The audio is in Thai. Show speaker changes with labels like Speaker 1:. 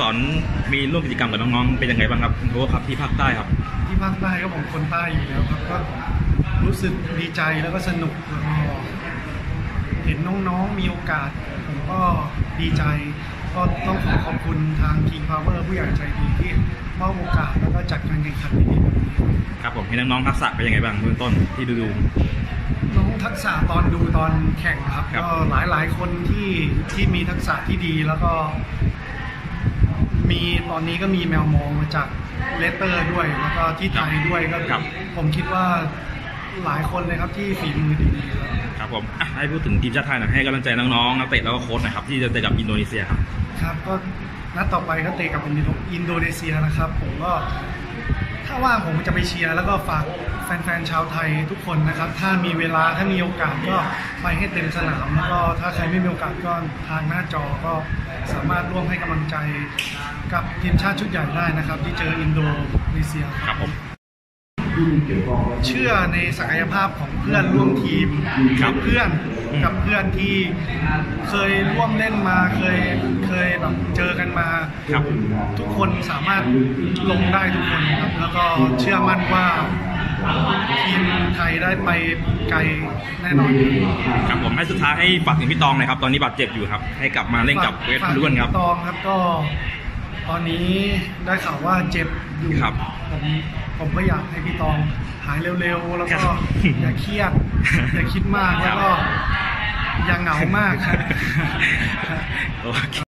Speaker 1: สอนมีร่วมกิจกรรมกับน้องๆ เป็นยังไงบ้างครับคุณโค้ชครับที่ภาคใต้ครับ
Speaker 2: ที่ภาคใต้ก็ผมคนใต้อยู่แล้วครับก็รู้สึกดีใจแล้วก็สนุกแล้วก็เห็นน้องๆมีโอกาส ผมก็ดีใจ ก็ต้องขอขอบคุณทาง King Power ผู้ใหญ่ใจดีที่มอบโอกาสแล้วก็จัดการแข่งขันดีๆแบบนี้
Speaker 1: ครับผมให้น้องๆทักษะเป็นยังไงบ้างเบื้องต้นที่ดูดู
Speaker 2: น้องทักษะตอนดูตอนแข่งครับ
Speaker 1: ครับ
Speaker 2: ก็หลายหลายๆคนที่ที่มีทักษะที่ดีแล้วก็ มีตอนนี้ก็มีแมวมองมาจากเลสเตอร์ด้วย แล้วก็ที่ไทยด้วยก็
Speaker 1: ครับ
Speaker 2: ผมคิดว่าหลายคนเลยครับที่ฝีมือดีๆครับ
Speaker 1: ครับผมอะให้พูดถึงทีมชาติไทยหน่อยให้กำลังใจน้องๆนักเตะแล้วก็โค้ชหนะครับที่จะเจอกับอินโดนีเซียครับ
Speaker 2: ครับก็นัดต่อไปก็เตะกับอินโดอินโดนีเซียนะครับ ผมก็ ถ้าว่างผมจะไปเชียร์แล้วก็ฝากแฟนๆชาวไทยทุกคนนะครับ ถ้ามีเวลาถ้ามีโอกาสก็ไปให้เต็มสนามแล้วก็ถ้าใครไม่มีโอกาสก็ทางหน้าจอก็สามารถร่วมให้กำลังใจกับทีมชาติชุดใหญ่ได้นะครับ ที่เจออินโดนีเซีย
Speaker 1: ครับผม
Speaker 2: เชื่อในศักยภาพของเพื่อนร่วมทีม
Speaker 1: ครับ
Speaker 2: กับเพื่อนกับเพื่อนที่เคยร่วมเล่นมาเคยเคยแบบเจอกันมา
Speaker 1: ครับ
Speaker 2: ทุกคนสามารถลงได้ทุกคนครับ แล้วก็เชื่อมั่นว่าทีมไทยได้ไปไกลแน่นอน
Speaker 1: ครับผมให้สุดท้ายให้ฝากถึงพี่ตองหน่อยครับ ตอนนี้บาดเจ็บอยู่ครับ ให้กลับมาเล่นกับเวส
Speaker 2: ฝาก
Speaker 1: ต์ล้วนครับ
Speaker 2: ตองครับก็ตอนนี้ได้ข่าวว่าเจ็บอยู่
Speaker 1: ครับ
Speaker 2: ผมผมก็อยากให้พี่ตองหายเร็วๆ แล้วก็
Speaker 1: ครับ
Speaker 2: อย่าเครียด อย่าคิดมากแล้วก็อย่าเหงามากครับ
Speaker 1: โอเค